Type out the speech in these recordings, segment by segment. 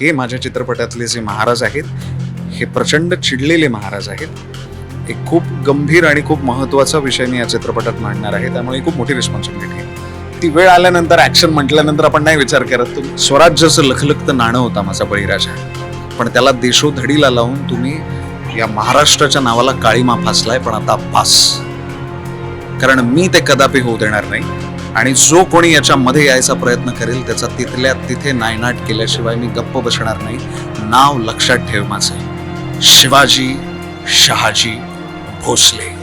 हे माझ्या चित्रपटातले जे महाराज आहेत हे प्रचंड चिडलेले महाराज आहेत. एक खूप गंभीर आणि खूप महत्त्वाचा विषय मी या चित्रपटात मांडणार आहे त्यामुळे खूप मोठी रिस्पॉन्सिबिलिटी आहे. ती वेळ आल्यानंतर ऍक्शन म्हटल्यानंतर आपण नाही विचार करत. तुम्ही स्वराज्याचं लखलखतं नाणं होता माझा बळीराजा. पण त्याला देशोधडीला लावून तुम्ही या महाराष्ट्राच्या नावाला काळीमा फासलाय पण आता पास. कारण मी ते कदापि होऊ देणार नाही. आणि जो कोणी याच्यामध्ये यायचा प्रयत्न करेल त्याचा तिथल्या तिथे नायनाट केल्याशिवाय मी गप्प बसणार नाही. नाव लक्षात ठेव माझं. शिवाजी शहाजी भोसले.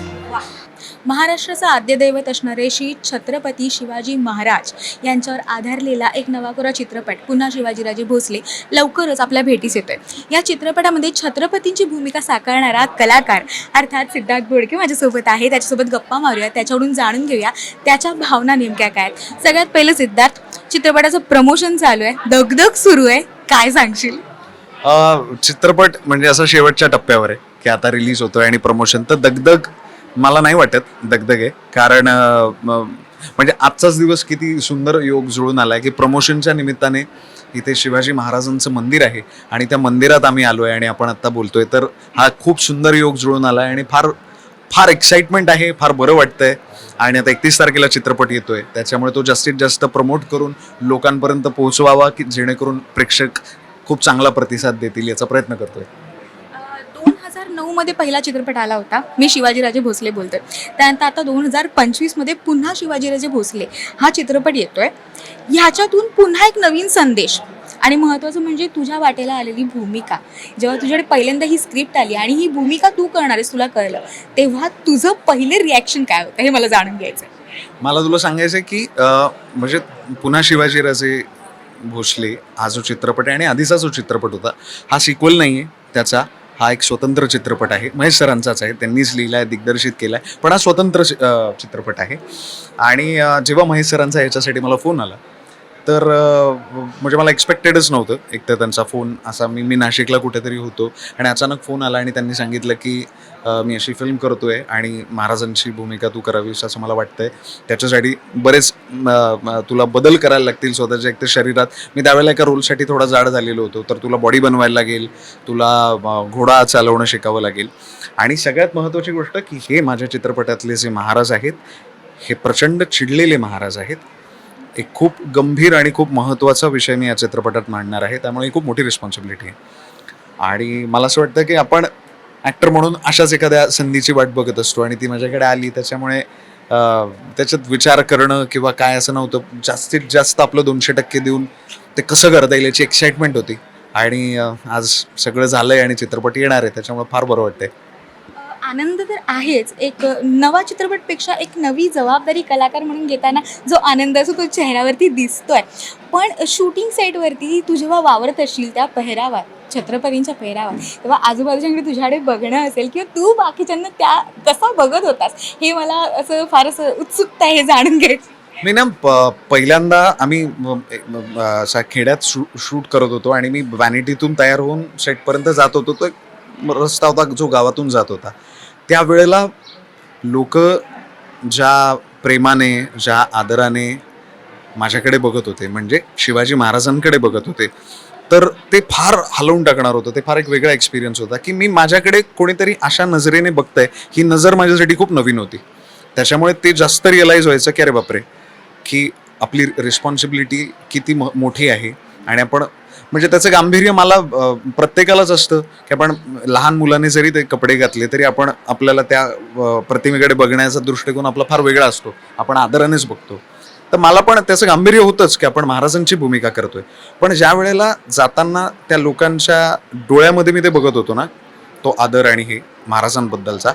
महाराष्ट्राचं आद्यदैवत असणारे श्री छत्रपती शिवाजी महाराज यांच्यावर आधारलेला एक नवाकोरा चित्रपट पुन्हा शिवाजीराजे भोसले लवकरच आपल्या भेटीस येतोय. या चित्रपटामध्ये छत्रपतींची भूमिका साकारणारा कलाकार अर्थात सिद्धार्थ बोडके माझ्यासोबत आहे. त्याच्यासोबत गप्पा मारूया त्याच्याकडून जाणून घेऊया त्याच्या भावना नेमक्या काय आहेत. सगळ्यात पहिलं सिद्धार्थ चित्रपटाचं प्रमोशन चालू आहे. दगदग सुरू आहे. काय सांगशील? चित्रपट म्हणजे असं शेवटच्या टप्प्यावर आहे की आता रिलीज होतोय आणि प्रमोशन. तर दगदग मला नाही वाटत दगदगे कारण म्हणजे आजचाच दिवस किती सुंदर योग जुळून आलाय की प्रमोशनच्या निमित्ताने इथे शिवाजी महाराजांचं मंदिर आहे आणि त्या मंदिरात आम्ही आलो आहे आणि आपण आत्ता बोलतोय. तर हा खूप सुंदर योग जुळून आला आहे आणि फार फार एक्साइटमेंट आहे फार बरं वाटतंय. आणि आता एकतीस तारखेला चित्रपट येतोय. त्याच्यामुळे तो जास्तीत जास्त प्रमोट करून लोकांपर्यंत पोहोचवावा की जेणेकरून प्रेक्षक खूप चांगला प्रतिसाद देतील याचा प्रयत्न करतोय. हजार नऊ मध्ये पहिला चित्रपट आला होता. मी शिवाजीराजे भोसले बोलतोय. त्यानंतर आता दोन हजार पंचवीसमध्ये पुन्हा शिवाजीराजे भोसले हा चित्रपट येतोय. ह्याच्यातून पुन्हा एक नवीन संदेश. आणि महत्त्वाचं म्हणजे तुझ्या वाटेला आलेली भूमिका. जेव्हा तुझ्याकडे पहिल्यांदा ही स्क्रिप्ट आली आणि ही भूमिका तू करणार आहेस तुला कळलं तेव्हा तुझं पहिले रिॲक्शन काय होतं हे मला जाणून घ्यायचं आहे. मला तुला सांगायचं आहे की म्हणजे पुन्हा शिवाजीराजे भोसले हा जो चित्रपट आहे आणि आधीचा जो चित्रपट होता हा सिक्वल नाही आहे त्याचा. हा एक स्वतंत्र चित्रपट आहे. महेश सरांचाच आहे. त्यांनीच लिहिला आहे दिग्दर्शित केला आहे पण हा स्वतंत्र चि- चित्रपट आहे. आणि जेव्हा महेश सरांचा याच्यासाठी मला फोन आला तर म्हणजे मला एक्सपेक्टेडच नव्हतं. एक तर त्यांचा फोन असा मी मी नाशिकला कुठेतरी होतो आणि अचानक फोन आला आणि त्यांनी सांगितलं की मी अशी फिल्म करतो आहे आणि महाराजांची भूमिका तू करावीस असं मला वाटतंय. त्याच्यासाठी बरेच तुला बदल करायला लागतील स्वतःच्या एक तर शरीरात. मी त्यावेळेला एका रोलसाठी थोडा जाड झालेलो होतो तर तुला बॉडी बनवायला लागेल तुला घोडा चालवणं शिकावं लागेल. आणि सगळ्यात महत्त्वाची गोष्ट की हे माझ्या चित्रपटातले जे महाराज आहेत हे प्रचंड चिडलेले महाराज आहेत. एक खूप गंभीर आणि खूप महत्त्वाचा विषय मी या चित्रपटात मांडणार आहे त्यामुळे ही खूप मोठी रिस्पॉन्सिबिलिटी आहे. आणि मला असं वाटतं की आपण ॲक्टर म्हणून अशाच एखाद्या संधीची वाट बघत असतो आणि ती माझ्याकडे आली त्याच्यामुळे त्याच्यात विचार करणं किंवा काय असं नव्हतं जास्तीत जास्त आपलं दोनशे टक्के देऊन ते कसं करता येईल याची एक्साइटमेंट होती. आणि आज सगळं झालं आहे आणि चित्रपट येणार आहे त्याच्यामुळे फार बरं वाटतंय. आनंद तर आहेच. एक नवा चित्रपटपेक्षा एक नवी जबाबदारी कलाकार म्हणून घेताना जो आनंद असतो तो चेहऱ्यावरती दिसतोय. पण शूटिंग सेटवरती तू जेव्हा वावरत असशील त्या पेहरावात छत्रपतींच्या पेहरावात तेव्हा आजूबाजूच्याकडे तुझ्याकडे बघणं असेल किंवा तू बाकीच्यांना त्या कसा बघत होतास हे मला असं फार असं उत्सुकता आहे हे जाणून घ्यायचं मी ना प- पहिल्यांदा आम्ही म- असा खेड्यात शू शूट करत होतो आणि मी वॅनिटीतून तयार होऊन सेटपर्यंत जात होतो. तो एक रस्ता होता जो गावातून जात होता. त्यावेळेला लोक ज्या प्रेमाने ज्या आदराने माझ्याकडे बघत होते म्हणजे शिवाजी महाराजांकडे बघत होते तर ते फार हलवून टाकणार होतं ते फार एक वेगळा एक्सपिरियन्स होता की मी माझ्याकडे कोणीतरी अशा नजरेने बघतंय ही नजर माझ्यासाठी खूप नवीन होती. त्याच्यामुळे ते जास्त रिअलाईज व्हायचं की अरे बापरे की आपली रिस्पॉन्सिबिलिटी किती म- मोठी आहे आणि आपण म्हणजे त्याचं गांभीर्य मला प्रत्येकालाच असतं की आपण लहान मुलाने जरी ते कपडे घातले तरी आपण आपल्याला त्या प्रतिमेकडे बघण्याचा दृष्टिकोन आपला फार वेगळा असतो. आपण आदरानेच बघतो. तर मला पण त्याचं गांभीर्य होतंच की आपण महाराजांची भूमिका करतोय. पण ज्या वेळेला जाताना त्या लोकांच्या डोळ्यामध्ये मी ते बघत होतो ना तो आदर आणि हे महाराजांबद्दलचा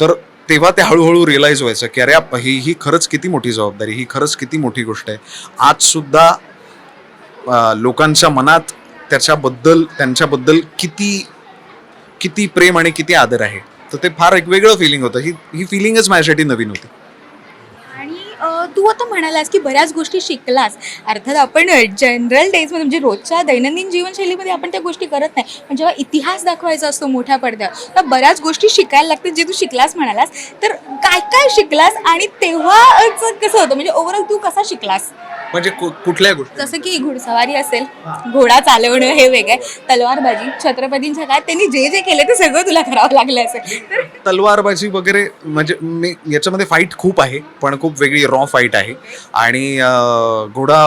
तर तेव्हा ते हळूहळू रिअलाईज व्हायचं की अरे आप- ही ही खरंच किती मोठी जबाबदारी ही खरंच किती मोठी गोष्ट आहे. आजसुद्धा लोकांच्या मनात त्याच्याबद्दल त्यांच्याबद्दल किती किती प्रेम आणि किती आदर आहे? तर ते फार एक वेगळं फिलिंग होतं. ही ही फिलिंगच माझ्यासाठी नवीन होती. आणि तू आता म्हणालास की बऱ्याच गोष्टी शिकलास. अर्थात आपण जनरल डेजमध्ये म्हणजे रोजच्या दैनंदिन जीवनशैलीमध्ये आपण त्या गोष्टी करत नाही. पण जेव्हा इतिहास दाखवायचा असतो मोठ्या पडद्यावर तर बऱ्याच गोष्टी शिकायला लागतात. जे तू शिकलास म्हणालास तर काय काय शिकलास? आणि तेव्हाच कसं होतं? म्हणजे ओव्हरऑल तू कसा शिकलास? म्हणजे कु- कुठल्या गोष्टी. जसं की घोडसवारी असेल घोडा चालवणं हे वेगळं आहे. तलवारबाजी छत्रपतींच्या काळात त्यांनी जे जे केले ते सगळं तुला करावं लागलं असेल. तर तलवारबाजी वगैरे म्हणजे मी याच्यामध्ये फाईट खूप आहे पण खूप वेगळी रॉ फाईट आहे. आणि अं, घोडा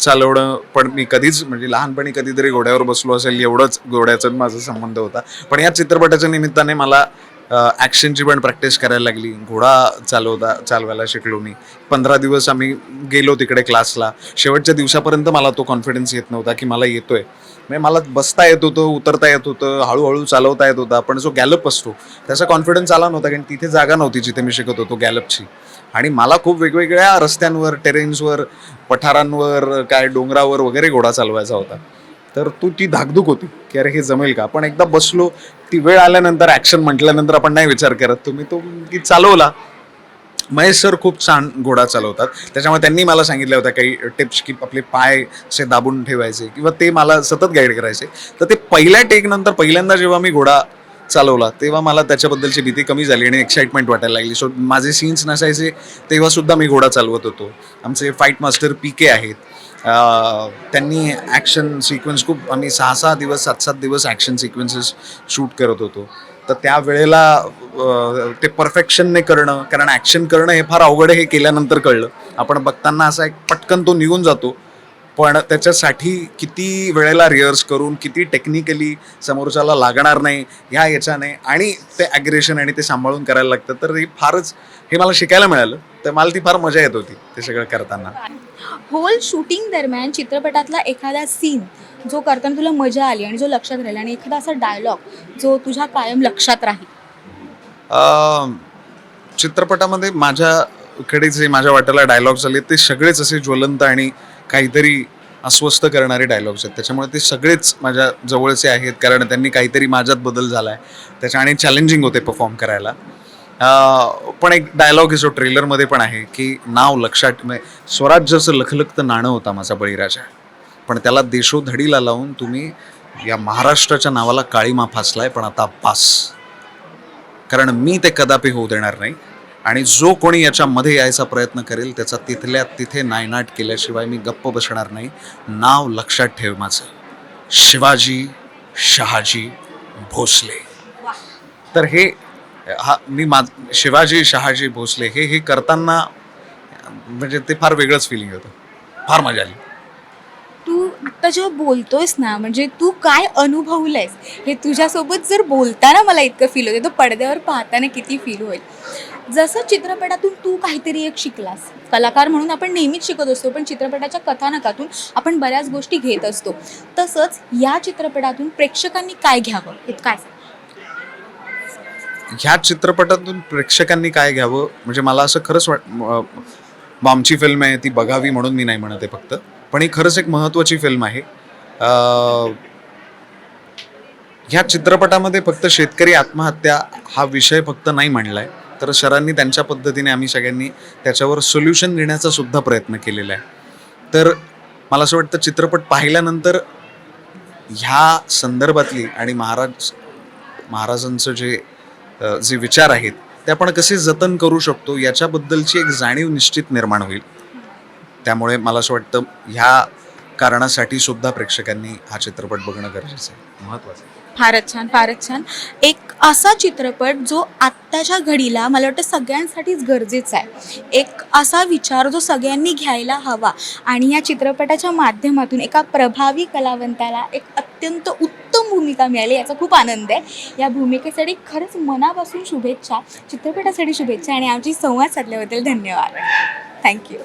चालवणं पण मी कधीच म्हणजे लहानपणी कधीतरी घोड्यावर बसलो असेल एवढंच घोड्याचा माझा संबंध होता. पण या चित्रपटाच्या निमित्ताने मला ॲक्शनची पण प्रॅक्टिस करायला लागली. घोडा चालवता चालवायला शिकलो मी. पंधरा दिवस आम्ही गेलो तिकडे क्लासला शेवटच्या दिवसापर्यंत मला तो कॉन्फिडन्स येत नव्हता की मला येतोय. म्हणजे मला बसता येत होतं उतरता येत होतं हळूहळू चालवता येत होता. पण जो गॅलप असतो त्याचा कॉन्फिडन्स आला नव्हता कारण तिथे जागा नव्हती जिथे मी शिकत होतो गॅलपची आणि मला खूप वेगवेगळ्या रस्त्यांवर टेरेन्सवर पठारांवर काय डोंगरावर वगैरे घोडा चालवायचा होता. तर तू ती धाकधूक होती की अरे हे जमेल का? पण एकदा बसलो ती वेळ आल्यानंतर ॲक्शन म्हटल्यानंतर आपण नाही विचार करत. तुम्ही तो की चालवला. महेश सर खूप छान घोडा चालवतात. त्याच्यामुळे त्यांनी मला सांगितल्या होत्या काही टिप्स की आपले पाय असे दाबून ठेवायचे किंवा ते मला सतत गाईड करायचे. तर ते पहिल्या टेकनंतर पहिल्यांदा जेव्हा मी घोडा चालवला तेव्हा मला त्याच्याबद्दलची भीती कमी झाली आणि एक्साइटमेंट वाटायला लागली. सो माझे सीन्स नसायचे तेव्हा सुद्धा मी घोडा चालवत होतो. आमचे फाईट मास्टर पी के आहेत. त्यांनी ॲक्शन सिक्वेन्स खूप आम्ही सहा सहा दिवस सात सात दिवस ॲक्शन सिक्वेन्सेस शूट करत होतो. तर त्यावेळेला वेळेला ते परफेक्शनने करणं कारण ॲक्शन करणं हे फार अवघड हे केल्यानंतर कळलं. आपण बघताना असा एक पटकन तो निघून जातो. पण त्याच्यासाठी किती वेळेला रिहर्स करून किती टेक्निकली समोरच्याला लागणार नाही ह्या याच्याने आणि ते ॲग्रेशन आणि ते सांभाळून करायला लागतं. तर हे फारच हे मला शिकायला मिळालं. तर मला ती फार मजा येत होती ते सगळं करताना. होल शूटिंग दरम्यान चित्रपटातला एखादा सीन जो करताना तुला मजा आली आणि जो लक्षात राहिला आणि एखादा असा डायलॉग जो तुझ्या कायम लक्षात राहील? चित्रपटामध्ये माझ्याकडे जे माझ्या वाट्याला डायलॉग्स आले ते सगळेच असे ज्वलंत आणि काहीतरी अस्वस्थ करणारे डायलॉग्स आहेत. त्याच्यामुळे ते सगळेच माझ्या जवळचे आहेत. कारण त्यांनी काहीतरी माझ्यात बदल झाला आहे त्याच्या आणि चॅलेंजिंग होते परफॉर्म करायला. पण एक डायलॉग जो ट्रेलरमध्ये पण आहे की नाव लक्षात म्हणजे स्वराज्याचं लखलखतं नाणं होता माझा बळीराजा. पण त्याला देशोधडीला लावून तुम्ही या महाराष्ट्राच्या नावाला काळीमा फासलाय पण आता पास. कारण मी ते कदापि होऊ देणार नाही. आणि जो कोणी याच्यामध्ये यायचा प्रयत्न करेल त्याचा तिथल्या तिथे नायनाट केल्याशिवाय मी गप्प बसणार नाही. नाव लक्षात ठेव माझं. शिवाजी शहाजी भोसले. तर हे हा मी मा शिवाजी शहाजी भोसले हे हे करताना म्हणजे ते फार वेगळंच फिलिंग होतं फार मजा आली. तू आत्ता जेव्हा बोलतोयस ना म्हणजे तू काय अनुभवलंयस हे तुझ्यासोबत जर बोलताना मला इतकं फील होतं तर पडद्यावर पाहताना किती फील होईल. जसं चित्रपटातून तू काहीतरी एक शिकलास कलाकार म्हणून आपण नेहमीच शिकत असतो पण चित्रपटाच्या कथानकातून आपण बऱ्याच गोष्टी घेत असतो. तसंच या चित्रपटातून प्रेक्षकांनी काय घ्यावं काय ह्या चित्रपटातून प्रेक्षकांनी काय घ्यावं? म्हणजे मला असं खरंच वाट आमची फिल्म आहे ती बघावी म्हणून मी नाही म्हणत आहे फक्त. पण ही खरंच एक महत्त्वाची फिल्म आहे. ह्या चित्रपटामध्ये फक्त शेतकरी आत्महत्या हा विषय फक्त नाही मांडला आहे तर सरांनी त्यांच्या पद्धतीने आम्ही सगळ्यांनी त्याच्यावर सोल्युशन देण्याचा सुद्धा प्रयत्न केलेला आहे. तर मला असं वाटतं चित्रपट पाहिल्यानंतर ह्या संदर्भातली आणि महाराज महाराजांचं जे जे विचार आहेत ते आपण कसे जतन करू शकतो याच्याबद्दलची एक जाणीव निश्चित निर्माण होईल. त्यामुळे मला असं वाटतं ह्या कारणासाठी सुद्धा प्रेक्षकांनी हा चित्रपट बघणं गरजेचं आहे. महत्त्वाचं आहे. फारच छान फारच छान. एक असा चित्रपट जो आत्ताच्या घडीला मला वाटतं सगळ्यांसाठीच गरजेचा आहे. एक असा विचार जो सगळ्यांनी घ्यायला हवा आणि या चित्रपटाच्या माध्यमातून एका प्रभावी कलावंताला एक अत्यंत उत्तम भूमिका मिळाली याचा खूप आनंद आहे. या भूमिकेसाठी खरंच मनापासून शुभेच्छा चित्रपटासाठी शुभेच्छा आणि आमची संवाद साधल्याबद्दल धन्यवाद. थँक्यू